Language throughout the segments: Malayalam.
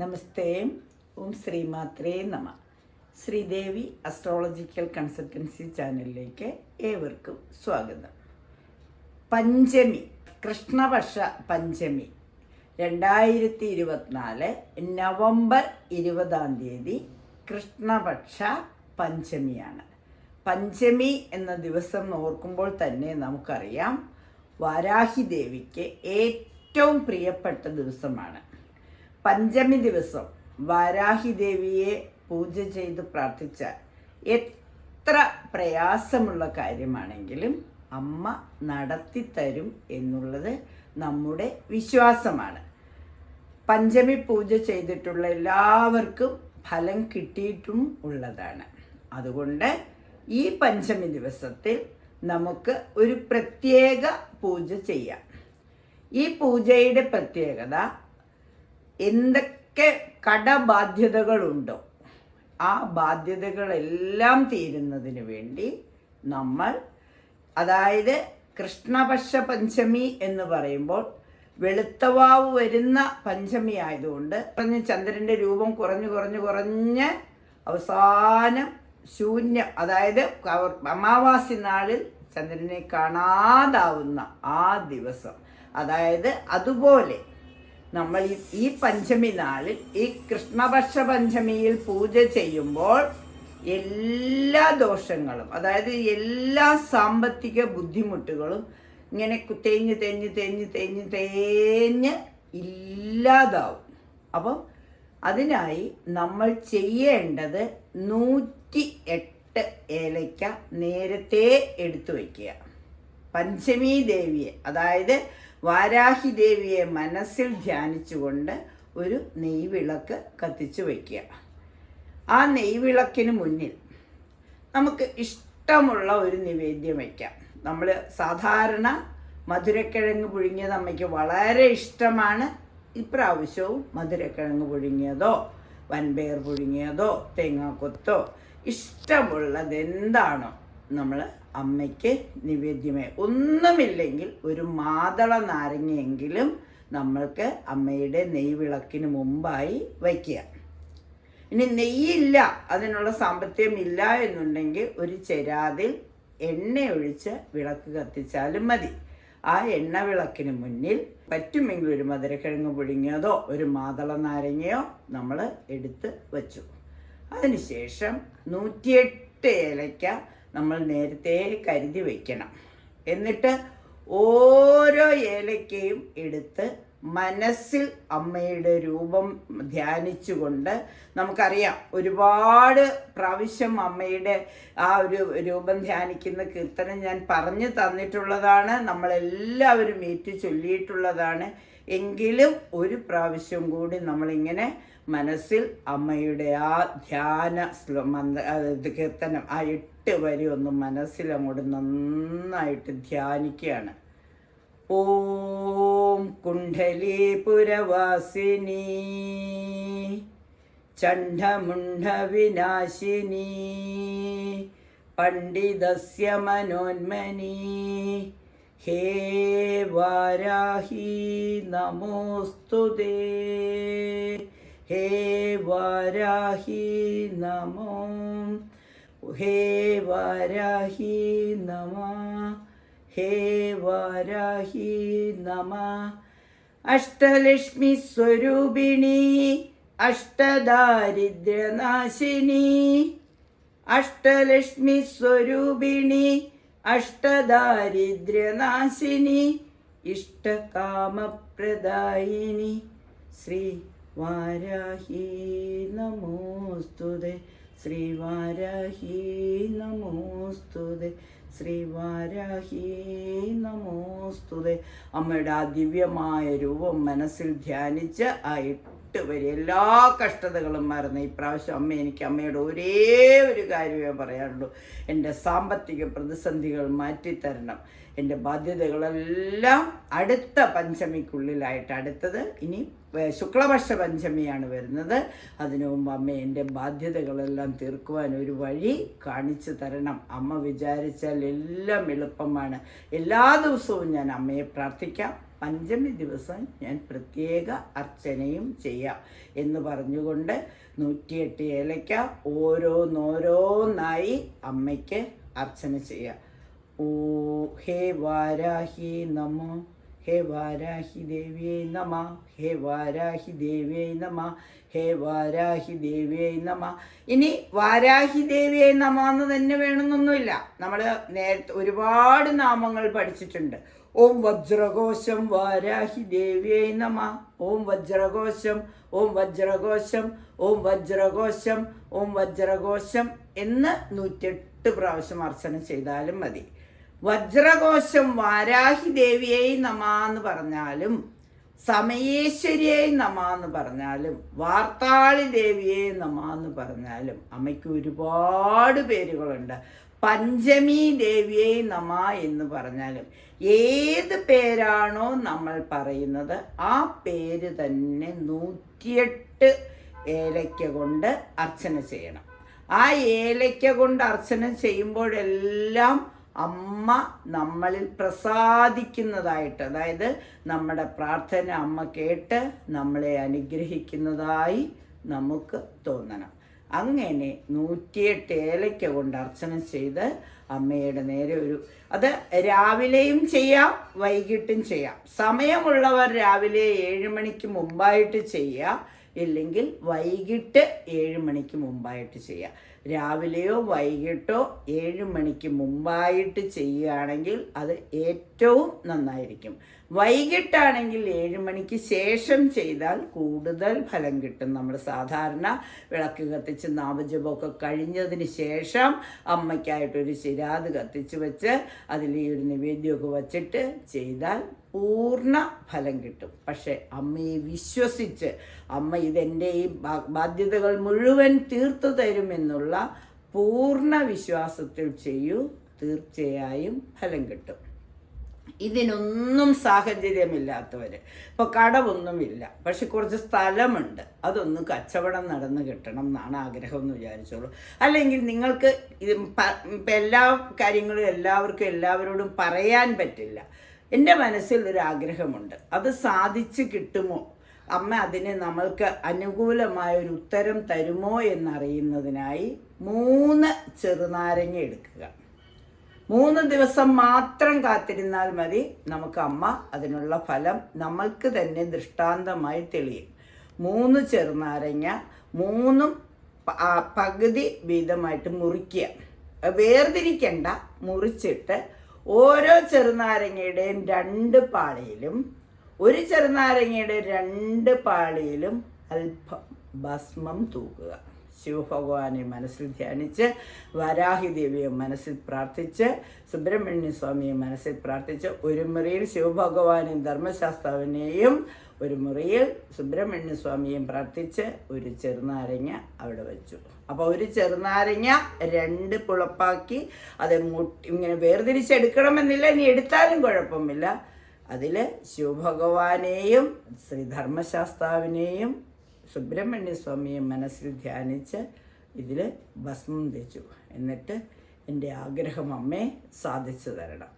നമസ്തേ ഓം ശ്രീമാത്രേ നമ. ശ്രീദേവി അസ്ട്രോളജിക്കൽ കൺസൾട്ടൻസി ചാനലിലേക്ക് ഏവർക്കും സ്വാഗതം. പഞ്ചമി കൃഷ്ണപക്ഷ പഞ്ചമി രണ്ടായിരത്തി ഇരുപത്തിനാല് നവംബർ ഇരുപതാം തീയതി കൃഷ്ണപക്ഷ പഞ്ചമിയാണ്. പഞ്ചമി എന്ന ദിവസം ഓർക്കുമ്പോൾ തന്നെ നമുക്കറിയാം വാരാഹി ദേവിക്ക് ഏറ്റവും പ്രിയപ്പെട്ട ദിവസമാണ്. പഞ്ചമി ദിവസം വാരാഹി ദേവിയെ പൂജ ചെയ്ത് പ്രാർത്ഥിച്ചാൽ എത്ര പ്രയാസമുള്ള കാര്യമാണെങ്കിലും അമ്മ നടത്തി തരും എന്നുള്ളത് നമ്മുടെ വിശ്വാസമാണ്. പഞ്ചമി പൂജ ചെയ്തിട്ടുള്ള എല്ലാവർക്കും ഫലം കിട്ടിയിട്ടും ഉള്ളതാണ്. അതുകൊണ്ട് ഈ പഞ്ചമി ദിവസത്തിൽ നമുക്ക് ഒരു പ്രത്യേക പൂജ ചെയ്യാം. ഈ പൂജയുടെ പ്രത്യേകത എന്തൊക്കെ കടബാധ്യതകളുണ്ടോ? ആ ബാധ്യതകളെല്ലാം തീരുന്നതിന് വേണ്ടി നമ്മൾ അതായത് കൃഷ്ണപക്ഷ പഞ്ചമി എന്ന് പറയുമ്പോൾ വെളുത്തവാവ് വരുന്ന പഞ്ചമി ആയതുകൊണ്ട് പറഞ്ഞ് ചന്ദ്രന്റെ രൂപം കുറഞ്ഞു കുറഞ്ഞു കുറഞ്ഞ് അവസാനം ശൂന്യം അതായത് അമാവാസി നാളിൽ ചന്ദ്രനെ കാണാതാവുന്ന ആ ദിവസം. അതായത് അതുപോലെ നമ്മൾ ഈ- പഞ്ചമി നാളിൽ ഈ കൃഷ്ണപക്ഷ പഞ്ചമിയിൽ പൂജ ചെയ്യുമ്പോൾ എല്ലാ ദോഷങ്ങളും അതായത് എല്ലാ സാമ്പത്തിക ബുദ്ധിമുട്ടുകളും ഇങ്ങനെ തേഞ്ഞ് തേഞ്ഞ് തേഞ്ഞ് തേഞ്ഞ് തേഞ്ഞ് ഇല്ലാതാവും. അപ്പം അതിനായി നമ്മൾ ചെയ്യേണ്ടത് നൂറ്റി എട്ട് ഏലയ്ക്ക നേരത്തെ എടുത്തു വയ്ക്കുക. പഞ്ചമി ദേവിയെ അതായത് വാരാഹി ദേവിയെ മനസ്സിൽ ധ്യാനിച്ചുകൊണ്ട് ഒരു നെയ്വിളക്ക് കത്തിച്ചു വയ്ക്കുക. ആ നെയ്വിളക്കിന് മുന്നിൽ നമുക്ക് ഇഷ്ടമുള്ള ഒരു നിവേദ്യം വയ്ക്കാം. നമ്മൾ സാധാരണ മധുരക്കിഴങ്ങ് പുഴുങ്ങിയത് അമ്മയ്ക്ക് വളരെ ഇഷ്ടമാണ്. ഇപ്രാവശ്യവും മധുരക്കിഴങ്ങ് പുഴുങ്ങിയതോ വൻപയർ പുഴുങ്ങിയതോ തേങ്ങാക്കൊത്തോ ഇഷ്ടമുള്ളത് എന്താണോ നമ്മൾ അമ്മയ്ക്ക് നിവേദ്യമായി ഒന്നുമില്ലെങ്കിൽ ഒരു മാതള നാരങ്ങയെങ്കിലും നമ്മൾക്ക് അമ്മയുടെ നെയ്വിളക്കിന് മുമ്പായി വയ്ക്കുക. ഇനി നെയ്യില്ല അതിനുള്ള സാമ്പത്തികം ഇല്ല എന്നുണ്ടെങ്കിൽ ഒരു ചെരാതിൽ എണ്ണ ഒഴിച്ച് വിളക്ക് കത്തിച്ചാലും മതി. ആ എണ്ണ വിളക്കിന് മുന്നിൽ പറ്റുമെങ്കിൽ ഒരു മധുരക്കിഴങ്ങ് പുഴുങ്ങിയതോ ഒരു മാതള നാരങ്ങയോ നമ്മൾ എടുത്ത് വച്ചു. അതിനുശേഷം നൂറ്റിയെട്ട് ഏലയ്ക്ക നമ്മൾ നേരത്തെ കരുതി വയ്ക്കണം എന്നിട്ട് ഓരോ ഏലയ്ക്കയും എടുത്ത് മനസ്സിൽ അമ്മയുടെ രൂപം ധ്യാനിച്ചുകൊണ്ട് നമുക്കറിയാം ഒരുപാട് പ്രാവശ്യം അമ്മയുടെ ആ ഒരു രൂപം ധ്യാനിക്കുന്ന കീർത്തനം ഞാൻ പറഞ്ഞു തന്നിട്ടുള്ളതാണ് നമ്മളെല്ലാവരും ഏറ്റു ചൊല്ലിയിട്ടുള്ളതാണ്. എങ്കിലും ഒരു പ്രാവശ്യം കൂടി നമ്മളിങ്ങനെ മനസ്സിൽ അമ്മയുടെ ആ ധ്യാന കീർത്തനം ആ എട്ട് വരി ഒന്ന് മനസ്സിൽ അങ്ങോട്ട് നന്നായിട്ട് ധ്യാനിക്കുകയാണ്. ഓം കുണ്ഡലീപുരവാസിനി ചണ്ഡമുണ്ഡവിനാശിനി പണ്ഡിതസ്യ മനോന്മനി ഹേ വാരാഹി നമോസ്തുതേ. ഹേ വാരാഹി നമോ. ഹേ വാരാഹി നമ. ഹേ വാരാഹി നമ. അഷ്ടലക്ഷ്മി സ്വരൂപിണി അഷ്ടദാരിദ്ര്യനാശിനി. അഷ്ടലക്ഷ്മി സ്വരൂപിണി അഷ്ടദാരിദ്ര്യനാശിനി. ഇഷ്ടകാമപ്രദായിനി. ശ്രീ വാരാഹി നമോസ്തുതേ. ശ്രീ വാരാഹി നമോസ്തുതേ. ശ്രീ വാരാഹി നമോസ്തുതേ. അമ്മയുടെ ആ ദിവ്യമായ രൂപം മനസ്സിൽ ധ്യാനിച്ച് ആ എട്ട് വരെ. എല്ലാ കഷ്ടതകളും മറന്ന് ഇപ്രാവശ്യം അമ്മ എനിക്ക് അമ്മയുടെ ഒരേ ഒരു കാര്യമേ പറയാനുള്ളൂ. എന്റെ സാമ്പത്തിക പ്രതിസന്ധികൾ മാറ്റിത്തരണം. എന്റെ ബാധ്യതകളെല്ലാം അടുത്ത പഞ്ചമിക്കുള്ളിലായിട്ട് അടുത്തത് ഇനി ശുക്ലപക്ഷ പഞ്ചമിയാണ് വരുന്നത്. അതിനു മുമ്പ് അമ്മ എന്റെ ബാധ്യതകളെല്ലാം തീർക്കുവാൻ ഒരു വഴി കാണിച്ചു തരണം. അമ്മ വിചാരിച്ചാൽ എല്ലാം എളുപ്പമാണ്. എല്ലാ ദിവസവും ഞാൻ അമ്മയെ പ്രാർത്ഥിക്കാം. പഞ്ചമി ദിവസം ഞാൻ പ്രത്യേക അർച്ചനയും ചെയ്യാം എന്ന് പറഞ്ഞുകൊണ്ട് നൂറ്റിയെട്ട് ഏലയ്ക്ക ഓരോന്നോരോന്നായി അമ്മയ്ക്ക് അർച്ചന ചെയ്യാം. ഓ ഹേ വാരാഹി നമോ ഹേ വാരാഹി ദേവിയേ നമ ഹേ വാരാഹി ദേവിയേ നമ ഹേ വാരാഹി ദേവിയേ നമ. ഇനി വാരാഹി ദേവിയേ നമ എന്ന് തന്നെ വേണമെന്നൊന്നുമില്ല. നമ്മൾ നേരത്തെ ഒരുപാട് നാമങ്ങൾ പഠിച്ചിട്ടുണ്ട്. ഓം വജ്രകോശം വാരാഹി ദേവ്യേ നമ. ഓം വജ്രകോശം ഓം വജ്രകോശം ഓം വജ്രകോശം ഓം വജ്രകോശം എന്ന് നൂറ്റെട്ട് പ്രാവശ്യം അർച്ചന ചെയ്താലും മതി. വജ്രകോശം വാരാഹി ദേവിയെ നമ എന്ന് പറഞ്ഞാലും സമയേശ്വരിയെ നമ എന്ന് പറഞ്ഞാലും വാർത്താളി ദേവിയെ നമ എന്ന് പറഞ്ഞാലും അമ്മയ്ക്ക് ഒരുപാട് പേരുകളുണ്ട്. പഞ്ചമി ദേവിയെ നമ എന്ന് പറഞ്ഞാലും ഏത് പേരാണോ നമ്മൾ പറയുന്നത് ആ പേര് തന്നെ നൂറ്റിയെട്ട് ഏലയ്ക്ക കൊണ്ട് അർച്ചന ചെയ്യണം. ആ ഏലയ്ക്ക കൊണ്ട് അർച്ചന ചെയ്യുമ്പോഴെല്ലാം അമ്മ നമ്മളിൽ പ്രസാദിക്കുന്നതായിട്ട് അതായത് നമ്മുടെ പ്രാർത്ഥന അമ്മ കേട്ട് നമ്മളെ അനുഗ്രഹിക്കുന്നതായി നമുക്ക് തോന്നണം. അങ്ങനെ നൂറ്റിയെട്ട് ഏലയ്ക്ക കൊണ്ട് അർച്ചന ചെയ്ത് അമ്മയുടെ നേരെ ഒരു അത് രാവിലെയും ചെയ്യാം വൈകിട്ടും ചെയ്യാം. സമയമുള്ളവർ രാവിലെ ഏഴ് മണിക്ക് മുമ്പായിട്ട് ചെയ്യുക ഇല്ലെങ്കിൽ വൈകിട്ട് ഏഴ് മണിക്ക് മുമ്പായിട്ട് ചെയ്യുക രാവിലെയോ വൈകിട്ടോ ഏഴ് മണിക്ക് മുമ്പായിട്ട് ചെയ്യുകയാണെങ്കിൽ അത് ഏറ്റവും നന്നായിരിക്കും. വൈകിട്ടാണെങ്കിൽ ഏഴ് മണിക്ക് ശേഷം ചെയ്താൽ കൂടുതൽ ഫലം കിട്ടും. നമ്മൾ സാധാരണ വിളക്ക് കത്തിച്ച് നാമജപമൊക്കെ കഴിഞ്ഞതിന് ശേഷം അമ്മയ്ക്കായിട്ടൊരു ശിരാത് കത്തിച്ച് വെച്ച് അതിൽ ഈ ഒരു നിവേദ്യമൊക്കെ വച്ചിട്ട് ചെയ്താൽ പൂർണ ഫലം കിട്ടും. പക്ഷേ അമ്മയെ വിശ്വസിച്ച് അമ്മ ഇതെന്റെ ഈ ബാധ്യതകൾ മുഴുവൻ തീർത്തു തരുമെന്നുള്ള പൂർണ വിശ്വാസത്തിൽ ചെയ്യൂ തീർച്ചയായും ഫലം കിട്ടും. ഇതിനൊന്നും സാഹചര്യമില്ലാത്തവർ ഇപ്പോൾ കടമൊന്നുമില്ല. പക്ഷെ കുറച്ച് സ്ഥലമുണ്ട്. അതൊന്ന് കച്ചവടം നടന്ന് കിട്ടണം എന്നാണ് ആഗ്രഹം എന്ന് വിചാരിച്ചോളൂ. അല്ലെങ്കിൽ നിങ്ങൾക്ക് ഇത് എല്ലാ കാര്യങ്ങളും എല്ലാവർക്കും എല്ലാവരോടും പറയാൻ പറ്റില്ല. എന്റെ മനസ്സിൽ ഒരു ആഗ്രഹമുണ്ട്. അത് സാധിച്ചു കിട്ടുമോ? അമ്മ അതിന് നമ്മൾക്ക് അനുകൂലമായ ഒരു ഉത്തരം തരുമോ എന്നറിയുന്നതിനായി മൂന്ന് ചെറുനാരങ്ങ എടുക്കുക. മൂന്ന് ദിവസം മാത്രം കാത്തിരുന്നാൽ മതി നമുക്ക് അമ്മ അതിനുള്ള ഫലം നമ്മൾക്ക് തന്നെ ദൃഷ്ടാന്തമായി തെളിയും. മൂന്ന് ചെറുനാരങ്ങ മൂന്നും പകുതി വീതമായിട്ട് മുറിക്കുക. വേർതിരിക്കണ്ട മുറിച്ചിട്ട് ഓരോ ചെറുനാരങ്ങയുടെയും രണ്ട് പാളിയിലും ഒരു ചെറുനാരങ്ങയുടെ രണ്ട് പാളിയിലും അല്പം ഭസ്മം തൂക്കുക. ശിവഭഗവാനെ മനസ്സിൽ ധ്യാനിച്ച് വരാഹി ദേവിയെ മനസ്സിൽ പ്രാർത്ഥിച്ച് സുബ്രഹ്മണ്യ സ്വാമിയെ മനസ്സിൽ പ്രാർത്ഥിച്ച് ഒരു മുറിയിൽ ശിവഭഗവാനെയും ധർമ്മശാസ്താവിനെയും ഒരു മുറിയിൽ സുബ്രഹ്മണ്യ സ്വാമിയെയും പ്രാർത്ഥിച്ച് ഒരു ചെറുനാരങ്ങ അവിടെ വെച്ചു. അപ്പോൾ ഒരു ചെറുനാരങ്ങ രണ്ട് പുളപ്പാക്കി അത് മുട്ടി ഇങ്ങനെ വേർതിരിച്ചെടുക്കണമെന്നില്ല ഇനി എടുത്താലും കുഴപ്പമില്ല. അതിൽ ശിവഭഗവാനെയും ശ്രീധർമ്മശാസ്താവിനെയും സുബ്രഹ്മണ്യ സ്വാമിയെ മനസ്സിൽ ധ്യാനിച്ച് ഇതിൽ ഭസ്മം തെച്ചു. എന്നിട്ട് എന്റെ ആഗ്രഹം അമ്മേ സാധിച്ചു തരണം.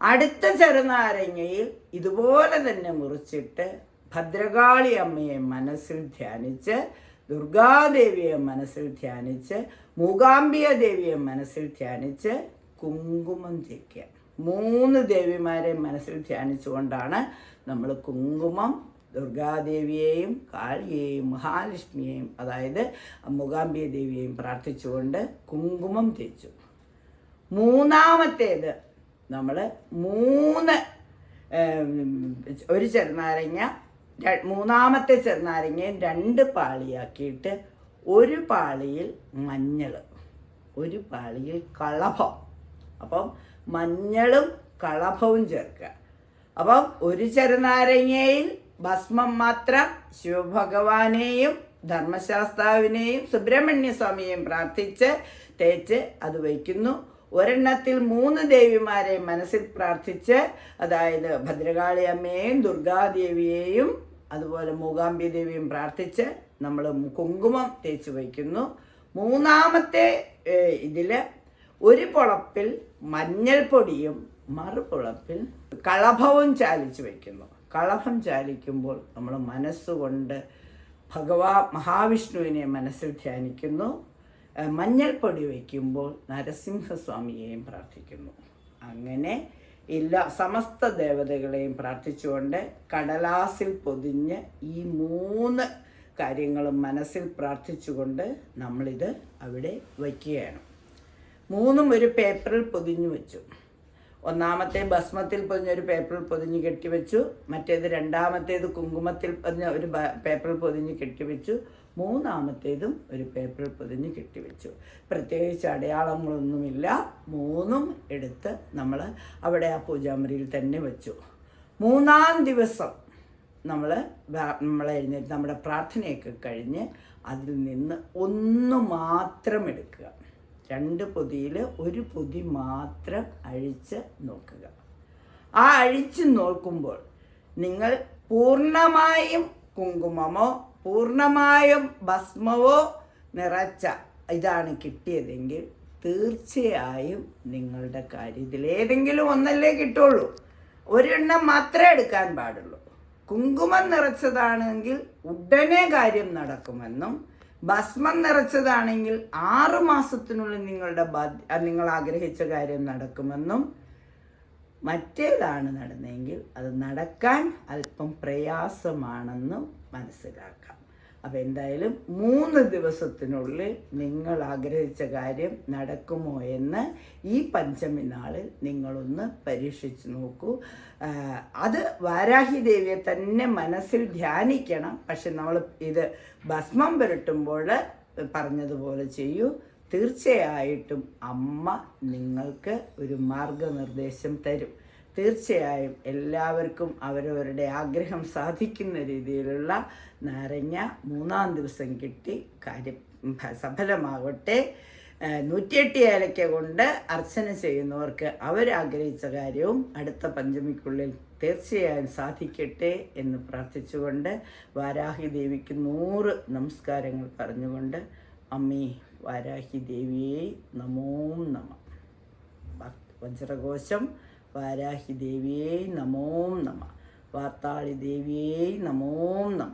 അടുത്ത ചെറുനാരങ്ങയിൽ ഇതുപോലെ തന്നെ മുറിച്ചിട്ട് ഭദ്രകാളി അമ്മയെ മനസ്സിൽ ധ്യാനിച്ച് ദുർഗാദേവിയെ മനസ്സിൽ ധ്യാനിച്ച് മൂകാംബിക ദേവിയെ മനസ്സിൽ ധ്യാനിച്ച് കുങ്കുമം തേക്കുക. മൂന്ന് ദേവിമാരെ മനസ്സിൽ ധ്യാനിച്ചുകൊണ്ടാണ് നമ്മൾ കുങ്കുമം ദുർഗാദേവിയെയും കാളിയെയും മഹാലക്ഷ്മിയെയും അതായത് മൂകാംബിക ദേവിയെയും പ്രാർത്ഥിച്ചുകൊണ്ട് കുങ്കുമം തേച്ചു മൂന്നാമത്തേത് നമ്മൾ മൂന്ന് ഒരു ചെറുനാരങ്ങ മൂന്നാമത്തെ ചെറുനാരങ്ങയും രണ്ട് പാളിയാക്കിയിട്ട് ഒരു പാളിയിൽ മഞ്ഞൾ ഒരു പാളിയിൽ കളഭം അപ്പം മഞ്ഞളും കളഭവും ചേർക്കുക. അപ്പം ഒരു ചെറുനാരങ്ങയിൽ ഭസ്മം മാത്രം ശിവഭഗവാനെയും ധർമ്മശാസ്താവിനെയും സുബ്രഹ്മണ്യ സ്വാമിയെയും പ്രാർത്ഥിച്ച് തേച്ച് അത് വയ്ക്കുന്നു. ഒരെണ്ണത്തിൽ മൂന്ന് ദേവിമാരെ മനസ്സിൽ പ്രാർത്ഥിച്ച് അതായത് ഭദ്രകാളി അമ്മയെയും ദുർഗാദേവിയെയും അതുപോലെ മൂകാംബി ദേവിയും പ്രാർത്ഥിച്ച് നമ്മൾ കുങ്കുമം തേച്ച് വയ്ക്കുന്നു. മൂന്നാമത്തെ ഇതിൽ ഒരു പുളപ്പിൽ മഞ്ഞൾപ്പൊടിയും മറുപുളപ്പിൽ കളഭവും ചാലിച്ച് വയ്ക്കുന്നു കളഭം ചാലിക്കുമ്പോൾ നമ്മൾ മനസ്സുകൊണ്ട് ഭഗവാ മഹാവിഷ്ണുവിനെ മനസ്സിൽ ധ്യാനിക്കുന്നു. മഞ്ഞൾപ്പൊടി വയ്ക്കുമ്പോൾ നരസിംഹസ്വാമിയെയും പ്രാർത്ഥിക്കുന്നു. അങ്ങനെ എല്ലാ സമസ്ത ദേവതകളെയും പ്രാർത്ഥിച്ചുകൊണ്ട് കടലാസിൽ പൊതിഞ്ഞ് ഈ മൂന്ന് കാര്യങ്ങളും മനസ്സിൽ പ്രാർത്ഥിച്ചുകൊണ്ട് നമ്മളിത് അവിടെ വയ്ക്കുകയാണ്. മൂന്നും ഒരു പേപ്പറിൽ പൊതിഞ്ഞു വെച്ചു. ഒന്നാമത്തെ ഭസ്മത്തിൽ പൊതിഞ്ഞ ഒരു പേപ്പറിൽ പൊതിഞ്ഞ് കെട്ടിവെച്ചു മറ്റേത് രണ്ടാമത്തേത് കുങ്കുമത്തിൽ പൊതിഞ്ഞ ഒരു പേപ്പറിൽ പൊതിഞ്ഞ് കെട്ടിവെച്ചു മൂന്നാമത്തേതും ഒരു പേപ്പറിൽ പൊതിഞ്ഞ് കെട്ടിവെച്ചു പ്രത്യേകിച്ച് അടയാളങ്ങളൊന്നുമില്ല. മൂന്നും എടുത്ത് നമ്മൾ അവിടെ ആ പൂജാമുറിയിൽ തന്നെ വെച്ചു. മൂന്നാം ദിവസം നമ്മൾ നമ്മൾ എഴുന്നേറ്റ് നമ്മുടെ പ്രാർത്ഥനയൊക്കെ കഴിഞ്ഞ് അതിൽ നിന്ന് ഒന്ന് മാത്രം എടുക്കുക. രണ്ട് പൊതിയിൽ ഒരു പൊതി മാത്രം അഴിച്ച് നോക്കുക. ആ അഴിച്ച് നോക്കുമ്പോൾ നിങ്ങൾ പൂർണമായും കുങ്കുമമോ പൂർണമായും ഭസ്മവോ നിറച്ച ഇതാണ് കിട്ടിയതെങ്കിൽ തീർച്ചയായും നിങ്ങളുടെ കാര്യത്തിൽ ഏതെങ്കിലും ഒന്നല്ലേ കിട്ടുള്ളൂ. ഒരെണ്ണം മാത്രമേ എടുക്കാൻ പാടുള്ളൂ. കുങ്കുമം നിറച്ചതാണെങ്കിൽ ഉടനെ കാര്യം നടക്കുമെന്നും ഭസ്മം നിറച്ചതാണെങ്കിൽ ആറു മാസത്തിനുള്ളിൽ നിങ്ങളുടെ നിങ്ങൾ ആഗ്രഹിച്ച കാര്യം നടക്കുമെന്നും മറ്റേതാണ് നടന്നെങ്കിൽ അത് നടക്കാൻ അല്പം പ്രയാസമാണെന്നും മനസ്സിലാക്കാം. അപ്പോൾ എന്തായാലും മൂന്ന് ദിവസത്തിനുള്ളിൽ നിങ്ങൾ ആഗ്രഹിച്ച കാര്യം നടക്കുമോ എന്ന് ഈ പഞ്ചമി നാളിൽ നിങ്ങളൊന്ന് പരീക്ഷിച്ച് നോക്കൂ. അത് വാരാഹി ദേവിയെ തന്നെ മനസ്സിൽ ധ്യാനിക്കണം. പക്ഷെ നമ്മൾ ഇത് ഭസ്മം പുരട്ടുമ്പോൾ പറഞ്ഞതുപോലെ ചെയ്യൂ. തീർച്ചയായിട്ടും അമ്മ നിങ്ങൾക്ക് ഒരു മാർഗനിർദ്ദേശം തരും. തീർച്ചയായും എല്ലാവർക്കും അവരവരുടെ ആഗ്രഹം സാധിക്കുന്ന രീതിയിലുള്ള നാരങ്ങ മൂന്നാം ദിവസം കിട്ടി. കാര്യം സഫലമാകട്ടെ നൂറ്റിയെട്ട് ഏലയ്ക്ക കൊണ്ട് അർച്ചന ചെയ്യുന്നവർക്ക് അവരാഗ്രഹിച്ച കാര്യവും അടുത്ത പഞ്ചമിക്കുള്ളിൽ തീർച്ചയായും സാധിക്കട്ടെ എന്ന് പ്രാർത്ഥിച്ചുകൊണ്ട് വാരാഹി ദേവിക്ക് നൂറ് നമസ്കാരങ്ങൾ പറഞ്ഞുകൊണ്ട് അമ്മേ വാരാഹി ദേവിയെ നമോ നമ. വജ്രകോശം വാരാഹി ദേവിയേ നമോ നമ. വാർത്താളി ദേവിയേ നമോ നമ.